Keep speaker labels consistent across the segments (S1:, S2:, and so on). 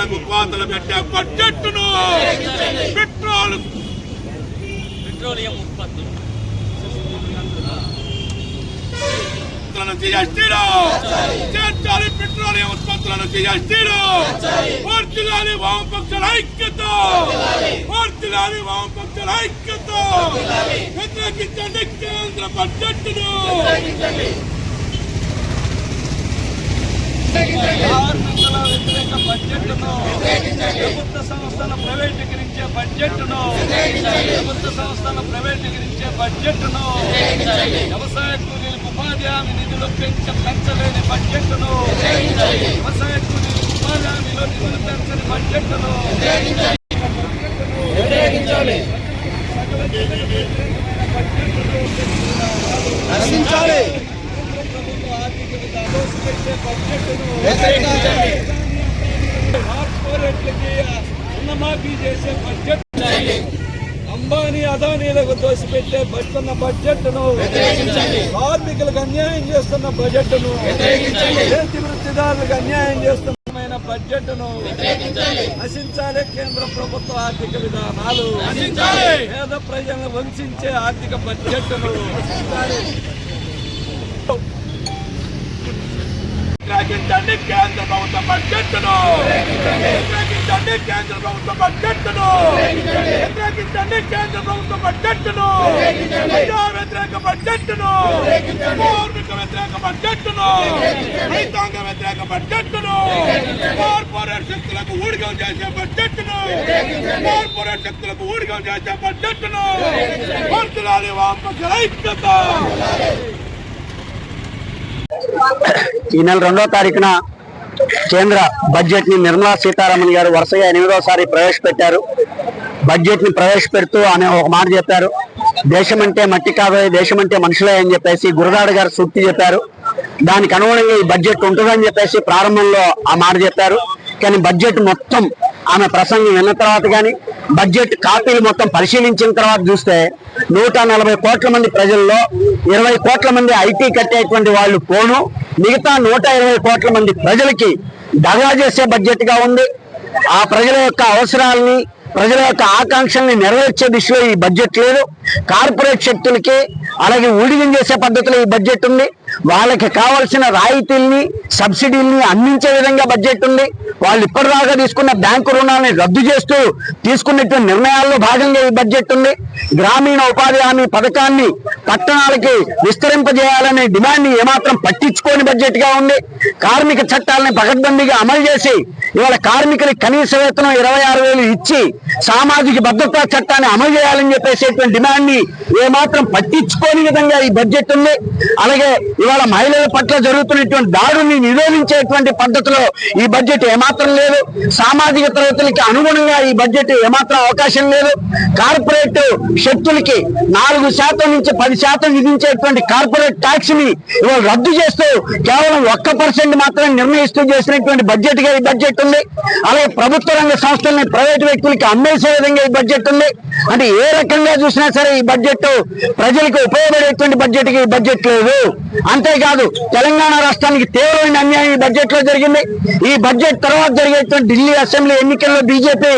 S1: నిధులకు కోతలు పెట్టే బడ్జెట్ను. పెట్రోల్.
S2: పెట్రోలియం ఉత్పత్తులు
S1: ఉత్పత్తులను జిఎస్టీలో. చేర్చాలి పెట్రోలియం ఉత్పత్తులను జిఎస్టీలో. పూర్తిగాని వామపక్షాల ఐక్యత. పూర్తిగాని వామపక్షాల ఐక్యత. వ్యతిరేకించండి కేంద్ర బడ్జెట్ను.
S2: కార్మికుల వ్యతిరేక బడ్జెట్ను ప్రభుత్వ సంస్థల ప్రైవేటీకరించే బడ్జెట్ను ప్రభుత్వ సంస్థల ప్రైవేటీకరించే బడ్జెట్ను వ్యవసాయ కూలీలకు ఉపాధి హామీ నిధులు పెంచ పెంచలేని బడ్జెట్ను వ్యవసాయ కూలీలకు ఉపాధి హామీలో నిధులు పెంచని బడ్జెట్ను
S3: నశించాలి.
S2: బడ్జెట్ను కార్పొరేట్లకి రుణమాఫీ చేసే బడ్జెట్ అంబానీ అదానీలకు దోసిపెట్టే బడ్జెట్ బడ్జెట్ను కార్మికులకు అన్యాయం చేస్తున్న బడ్జెట్ను చేతి వృత్తిదారులకు అన్యాయం చేస్తున్న బడ్జెట్ను నశించాలి కేంద్ర ప్రభుత్వ ఆర్థిక విధానాలు. పేద ప్రజలను వంచే ఆర్థిక బడ్జెట్ను నశించాలి.
S1: వ్యతిరేకించండి కేంద్ర ప్రభుత్వ బడ్జెట్ను. వ్యతిరేకించండి కేంద్ర ప్రభుత్వ బడ్జెట్ను. వ్యతిరేకించండి కేంద్ర ప్రభుత్వ బడ్జెట్ను. ప్రజా వ్యతిరేక బడ్జెట్ను. కార్మిక వ్యతిరేక బడ్జెట్ను. రైతాంగ వ్యతిరేక బడ్జెట్ను. కార్పొరేట్ శక్తులకు ఊడిగం చేసే బడ్జెట్ను. కార్పొరేట్ శక్తులకు ఊడిగం చేసే బడ్జెట్ను. వర్తులాలి వామపక్ష ఐక్యత.
S4: ఈ నెల రెండో తారీఖున కేంద్ర బడ్జెట్ని నిర్మలా సీతారామన్ గారు వరుసగా ఎనిమిదోసారి ప్రవేశపెట్టారు. బడ్జెట్ని ప్రవేశపెడుతూ ఆమె ఒక మాట చెప్పారు. దేశం అంటే మట్టి కాదు దేశం అంటే మనుషులే అని చెప్పేసి గురదాడ గారు సూక్తి చెప్పారు. దానికి అనుగుణంగా ఈ బడ్జెట్ ఉంటుందని చెప్పేసి ప్రారంభంలో ఆ మాట చెప్పారు. కానీ బడ్జెట్ మొత్తం ఆమె ప్రసంగం విన్న తర్వాత కానీ బడ్జెట్ కాపీలు మొత్తం పరిశీలించిన తర్వాత చూస్తే నూట నలభై కోట్ల మంది ప్రజల్లో ఇరవై కోట్ల మంది ఐటీ కట్టేటువంటి వాళ్ళు పోను. మిగతా నూట ఇరవై కోట్ల మంది ప్రజలకి దగా చేసే బడ్జెట్గా ఉంది. ఆ ప్రజల యొక్క అవసరాలని ప్రజల యొక్క ఆకాంక్షల్ని నెరవేర్చే దిశలో ఈ బడ్జెట్ లేదు. కార్పొరేట్ శక్తులకి అలాగే ఊడిగం చేసే పద్ధతిలో ఈ బడ్జెట్ ఉంది. వాళ్ళకి కావాల్సిన రాయితీల్ని సబ్సిడీల్ని అందించే విధంగా బడ్జెట్ ఉంది. వాళ్ళు ఇప్పటిదాకా తీసుకున్న బ్యాంకు రుణాన్ని రద్దు చేస్తూ తీసుకున్నటువంటి నిర్ణయాల్లో భాగంగా ఈ బడ్జెట్ ఉంది. గ్రామీణ ఉపాధి హామీ పథకాన్ని పట్టణాలకి విస్తరింపజేయాలనే డిమాండ్ని ఏమాత్రం పట్టించుకోని బడ్జెట్గా ఉంది. కార్మిక చట్టాలని పకడ్బందీగా అమలు చేసి ఇవాళ కార్మికులకి కనీస వేతనం ఇరవై ఆరు వేలు ఇచ్చి సామాజిక భద్రతా చట్టాన్ని అమలు చేయాలని చెప్పేసేటువంటి డిమాండ్ని ఏమాత్రం పట్టించుకోని విధంగా ఈ బడ్జెట్ ఉంది. అలాగే ఇవాళ మహిళల పట్ల జరుగుతున్నటువంటి దాడుల్ని నిరోధించేటువంటి పద్ధతిలో ఈ బడ్జెట్ ఏమాత్రం లేదు. సామాజిక తరగతులకి అనుగుణంగా ఈ బడ్జెట్ ఏమాత్రం అవకాశం లేదు. కార్పొరేట్ శక్తులకి నాలుగు శాతం నుంచి పది శాతం విధించేటువంటి కార్పొరేట్ ట్యాక్స్ని ఇవాళ రద్దు చేస్తూ కేవలం ఒక్క పర్సెంట్ మాత్రమే నిర్ణయిస్తూ చేసినటువంటి బడ్జెట్గా ఈ బడ్జెట్ ఉంది. అలాగే ప్రభుత్వ రంగ సంస్థల్ని ప్రైవేట్ వ్యక్తులకి అమ్మేసే విధంగా ఈ బడ్జెట్ ఉంది. అంటే ఏ రకంగా చూసినా సరే ఈ బడ్జెట్ ప్రజలకు ఉపయోగపడేటువంటి బడ్జెట్కి బడ్జెట్ లేదు. అంతేకాదు తెలంగాణ రాష్ట్రానికి తీవ్రమైన అన్యాయం ఈ బడ్జెట్లో జరిగింది. ఈ బడ్జెట్ తర్వాత జరిగేటువంటి ఢిల్లీ అసెంబ్లీ ఎన్నికల్లో బీజేపీ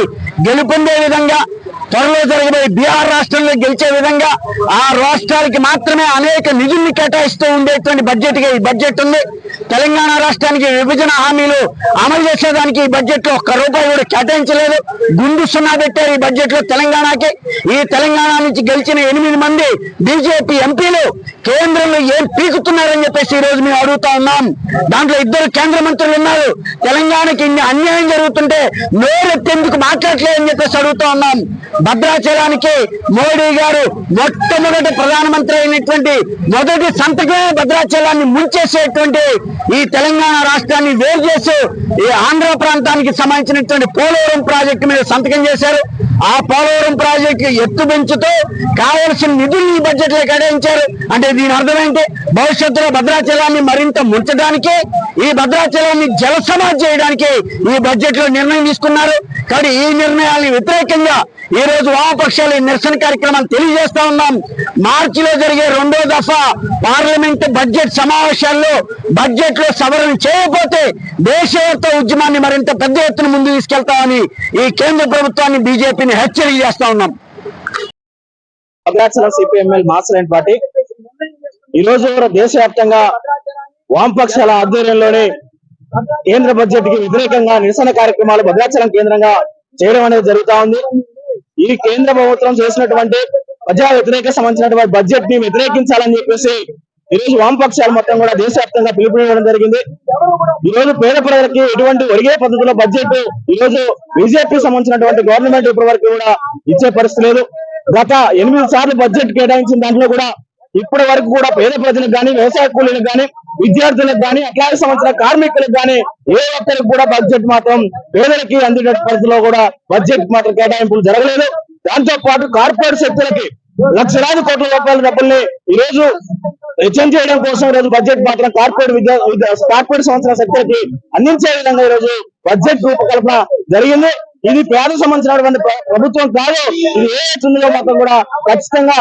S4: గెలుపొందే విధంగా త్వరలో జరగబోయే బీహార్ రాష్ట్రంలో గెలిచే విధంగా ఆ రాష్ట్రాలకి మాత్రమే అనేక నిధుల్ని కేటాయిస్తూ ఉండేటువంటి బడ్జెట్గా ఈ బడ్జెట్ ఉంది. తెలంగాణ రాష్ట్రానికి విభజన హామీలు అమలు చేసేదానికి ఈ బడ్జెట్లో ఒక్క రూపాయి కూడా కేటాయించలేదు. గుండు సున్నా పెట్టారు ఈ బడ్జెట్లో తెలంగాణకి. ఈ తెలంగాణ నుంచి గెలిచిన ఎనిమిది మంది బీజేపీ ఎంపీలు కేంద్రంలో ఏం పీకుతున్నారని చెప్పేసి ఈ రోజు మేము అడుగుతా ఉన్నాం. దాంట్లో ఇద్దరు కేంద్ర మంత్రులు ఉన్నారు. తెలంగాణకి ఇన్ని అన్యాయం జరుగుతుంటే నోరెత్తేందుకు మాట్లాడలేదని చెప్పేసి అడుగుతా ఉన్నాం. భద్రాచలానికి మోడీ గారు మొట్టమొదటి ప్రధానమంత్రి అయినటువంటి మొదటి సంతకమే భద్రాచలాన్ని ముంచేసేటువంటి ఈ తెలంగాణ రాష్ట్రాన్ని వేరు చేసి ఈ ఆంధ్ర ప్రాంతానికి సంబంధించినటువంటి పోలవరం ప్రాజెక్టు మీద సంతకం చేశారు.
S5: ఆ పోలవరం ప్రాజెక్టు ఎత్తు పెంచుతూ కావలసిన నిధులు ఈ బడ్జెట్లో కేటాయించారు. అంటే దీని అర్థమేంటి భవిష్యత్తులో భద్రాచలాన్ని మరింత ముంచడానికి ఈ భద్రాచలాన్ని జల చేయడానికి ఈ బడ్జెట్లో నిర్ణయం తీసుకున్నారు. కానీ ఈ నిర్ణయాన్ని వ్యతిరేకంగా ఈ రోజు వామపక్షాలు ఈ నిరసన కార్యక్రమాన్ని తెలియజేస్తా ఉన్నాం. మార్చిలో జరిగే రెండో దఫా పార్లమెంట్ బడ్జెట్ సమావేశాల్లో బడ్జెట్లో సవరణ చేయకపోతే దేశవ్యాప్త ఉద్యమాన్ని మరింత పెద్ద ఎత్తున ముందు తీసుకెళ్తామని ఈ కేంద్ర ప్రభుత్వాన్ని బీజేపీని హెచ్చరిక చేస్తా ఉన్నాం.
S3: Bhadrachalam CPML master party. ఈ రోజు దేశవ్యాప్తంగా వామపక్షాల ఆధ్వర్యంలోనే కేంద్ర బడ్జెట్కి వ్యతిరేకంగా నిరసన కార్యక్రమాలు భద్రాచలం కేంద్రంగా చేయడం అనేది జరుగుతా ఉంది. ఈ కేంద్ర ప్రభుత్వం చేసినటువంటి ప్రజా వ్యతిరేక సంబంధించినటువంటి బడ్జెట్ని వ్యతిరేకించాలని చెప్పేసి ఈ రోజు వామపక్షాలు మొత్తం కూడా దేశవ్యాప్తంగా పిలుపునివ్వడం జరిగింది. ఈ రోజు పేద ప్రజలకి ఎటువంటి ఒరిగే పద్ధతిలో బడ్జెట్ ఈ రోజు బీజేపీ సంబంధించినటువంటి గవర్నమెంట్ ఇప్పటి వరకు కూడా ఇచ్చే పరిస్థితి లేదు. గత ఎనిమిది సార్లు బడ్జెట్ కేటాయించిన దాంట్లో కూడా ఇప్పటి వరకు కూడా పేద ప్రజలకు కానీ వ్యవసాయ కూలీలకు కానీ విద్యార్థులకు కానీ అట్లాగే సంవత్సర కార్మికులకు కానీ ఏ ఒక్కరికి కూడా బడ్జెట్ మాత్రం పేదలకి అందిన పరిస్థితిలో కూడా బడ్జెట్ మాత్రం కేటాయింపులు జరగలేదు. దాంతో పాటు కార్పొరేట్ శక్తులకి లక్షలాది కోట్ల రూపాయల డబ్బుల్ని ఈ రోజు రిటర్న్ చేయడం కోసం ఈ రోజు బడ్జెట్ మాత్రం కార్పొరేట్ విద్యా కార్పొరేట్ సంవత్సరాల శక్తులకి అందించే విధంగా ఈ రోజు బడ్జెట్ రూపకల్పన జరిగింది. ఇది పేద సంబంధించినటువంటి ప్రభుత్వం కాదు ఇది ఏ చుందులో మాత్రం కూడా ఖచ్చితంగా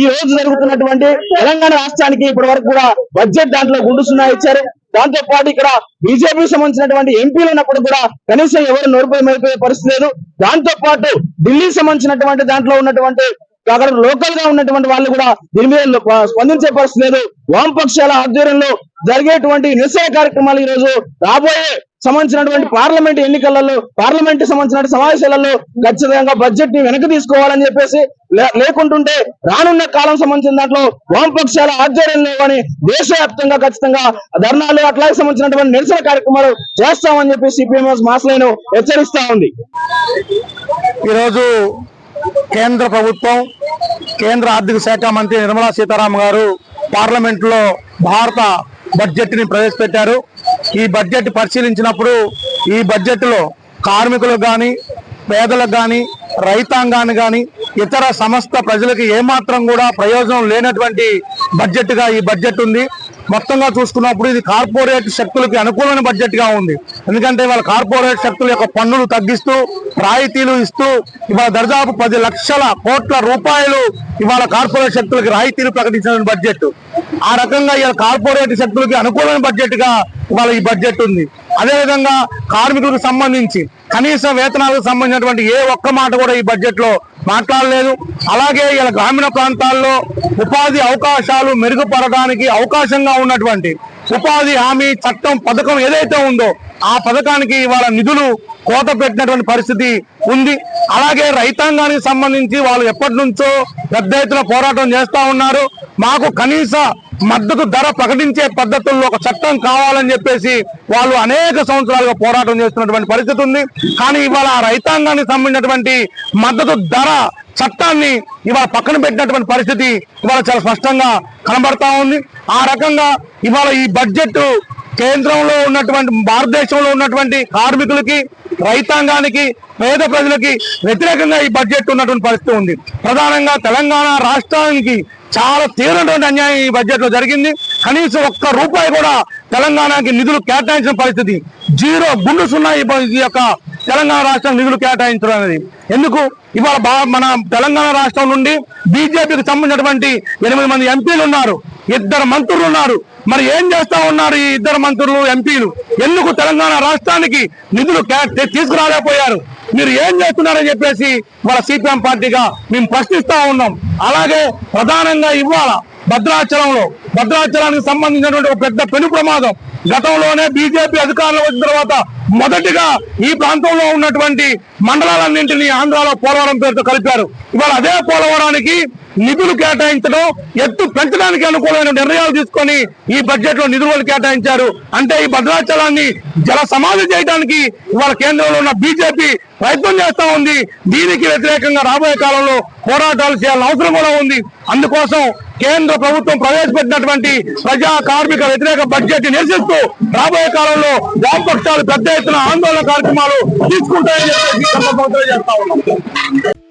S3: ఈ రోజు జరుగుతున్నటువంటి తెలంగాణ రాష్ట్రానికి ఇప్పటి వరకు కూడా బడ్జెట్ దాంట్లో గుండు సున్నా ఇచ్చారు. దాంతో పాటు ఇక్కడ బీజేపీ సంబంధించినటువంటి ఎంపీలు ఉన్నప్పుడు కూడా కనీసం ఎవరు నోరుపై మరిపోయే పరిస్థితి లేదు. దాంతో పాటు ఢిల్లీ సంబంధించినటువంటి దాంట్లో ఉన్నటువంటి అక్కడ లోకల్గా ఉన్నటువంటి వాళ్ళు కూడా దీని మీద స్పందించే పరిస్థితి లేదు. వామపక్షాల ఆధ్వర్యంలో జరిగేటువంటి నిరసన కార్యక్రమాలు ఈ రోజు రాబోయే సంబంధించినటువంటి పార్లమెంట్ ఎన్నికలలో పార్లమెంట్ సంబంధించిన సమావేశాలలో ఖచ్చితంగా బడ్జెట్ని వెనక్కి తీసుకోవాలని చెప్పేసి లే- లేకుంటుంటే రానున్న కాలం సంబంధించిన దాంట్లో వామపక్షాల ఆధ్వర్యంలో కానీ దేశవ్యాప్తంగా ఖచ్చితంగా ధర్నాలు అట్లాగే సంబంధించినటువంటి నిరసన కార్యక్రమాలు చేస్తామని చెప్పి సిపిఎంఎస్ మాస్లైన్ హెచ్చరిస్తా ఉంది.
S5: ఈరోజు కేంద్ర ప్రభుత్వం కేంద్ర ఆర్థిక శాఖ మంత్రి నిర్మలా సీతారామన్ గారు పార్లమెంట్లో భారత బడ్జెట్ని ప్రవేశపెట్టారు. ఈ బడ్జెట్ పరిశీలించినప్పుడు ఈ బడ్జెట్లో కార్మికులకు కానీ పేదలకు కానీ రైతాంగాన్ని కానీ ఇతర సమస్త ప్రజలకు ఏమాత్రం కూడా ప్రయోజనం లేనటువంటి బడ్జెట్గా ఈ బడ్జెట్ ఉంది. మొత్తంగా చూసుకున్నప్పుడు ఇది కార్పొరేట్ శక్తులకి అనుకూలమైన బడ్జెట్గా ఉంది. ఎందుకంటే వాళ్ళ కార్పొరేట్ శక్తుల యొక్క పన్నులు తగ్గిస్తూ రాయితీలు ఇస్తూ ఇవాళ దర్దాపు పది లక్షల కోట్ల రూపాయలు ఇవాళ కార్పొరేట్ శక్తులకి రాయితీలు ప్రకటించిన బడ్జెట్ ఆ రకంగా ఇవాళ కార్పొరేట్ శక్తులకి అనుకూలమైన బడ్జెట్గా ఇవాళ ఈ బడ్జెట్ ఉంది. అదేవిధంగా కార్మికులకు సంబంధించి కనీస వేతనాలకు సంబంధించినటువంటి ఏ ఒక్క మాట కూడా ఈ బడ్జెట్లో మాట్లాడలేదు. అలాగే ఇలా గ్రామీణ ప్రాంతాల్లో ఉపాధి అవకాశాలు మెరుగుపడడానికి అవకాశంగా ఉన్నటువంటి ఉపాధి హామీ చట్టం పథకం ఏదైతే ఉందో ఆ పథకానికి ఇవాళ నిధులు కోత పెట్టినటువంటి పరిస్థితి ఉంది. అలాగే రైతాంగానికి సంబంధించి వాళ్ళు ఎప్పటి నుంచో పెద్ద ఎత్తున పోరాటం చేస్తూ ఉన్నారు. మాకు కనీస మద్దతు ధర ప్రకటించే పద్ధతుల్లో ఒక చట్టం కావాలని చెప్పేసి వాళ్ళు అనేక సంవత్సరాలుగా పోరాటం చేస్తున్నటువంటి పరిస్థితి ఉంది. కానీ ఇవాళ ఆ రైతాంగానికి సంబంధించినటువంటి మద్దతు ధర చట్టాన్ని ఇవాళ పక్కన పెట్టినటువంటి పరిస్థితి ఇవాళ చాలా స్పష్టంగా కనబడతా ఉంది. ఆ రకంగా ఇవాళ ఈ బడ్జెట్ కేంద్రంలో ఉన్నటువంటి భారతదేశంలో ఉన్నటువంటి కార్మికులకి రైతాంగానికి పేద ప్రజలకి వ్యతిరేకంగా ఈ బడ్జెట్ ఉన్నటువంటి పరిస్థితి ఉంది. ప్రధానంగా తెలంగాణ రాష్ట్రానికి చాలా తీవ్రమైనటువంటి అన్యాయం ఈ బడ్జెట్లో జరిగింది. కనీసం ఒక్క రూపాయి కూడా తెలంగాణకి నిధులు కేటాయించిన పరిస్థితి. జీరో గుండు సున్నా ఈ యొక్క తెలంగాణ రాష్ట్రం నిధులు కేటాయించడం అనేది. ఎందుకు? ఇవాళ మన తెలంగాణ రాష్ట్రం నుండి బీజేపీకి సంబంధించినటువంటి ఎనిమిది మంది ఎంపీలు ఉన్నారు. ఇద్దరు మంత్రులు ఉన్నారు. మరి ఏం చేస్తా ఉన్నారు ఈ ఇద్దరు మంత్రులు ఎంపీలు? ఎందుకు తెలంగాణ రాష్ట్రానికి నిధులు తీసుకురాలేకపోయారు? మీరు ఏం చేస్తున్నారని చెప్పేసి వాళ్ళ సిపిఎం పార్టీగా మేము ప్రశ్నిస్తా ఉన్నాం. అలాగే ప్రధానంగా ఇవాళ భద్రాచలంలో. భద్రాచలానికి సంబంధించినటువంటి ఒక పెద్ద పెను ప్రమాదం. గతంలోనే బీజేపీ అధికారంలో వచ్చిన తర్వాత మొదటిగా ఈ ప్రాంతంలో ఉన్నటువంటి మండలాలన్నింటినీ ఆంధ్రాలో పోలవరం పేరుతో కలిపారు. ఇవాళ అదే పోలవరానికి నిధులు కేటాయించడం ఎత్తు పెంచడానికి అనుకూలమైన నిర్ణయాలు తీసుకొని ఈ బడ్జెట్లో నిధులు కేటాయించారు. అంటే ఈ భద్రాచలాన్ని జల సమాధి చేయడానికి ఇవాళ కేంద్రంలో ఉన్న బీజేపీ ప్రయత్నం చేస్తా ఉంది. దీనికి వ్యతిరేకంగా రాబోయే కాలంలో పోరాటాలు చేయాల్సిన అవసరం కూడా ఉంది. అందుకోసం కేంద్ర ప్రభుత్వం ప్రవేశపెట్టినటువంటి ప్రజా కార్మిక వ్యతిరేక బడ్జెట్ నిరసిస్తూ రాబోయే కాలంలో వామపక్షాలు పెద్ద ఎత్తున ఆందోళన కార్యక్రమాలు తీసుకుంటాయని చెప్పేసి ఈ సందర్భంగా తెలియజేస్తా ఉన్నాం.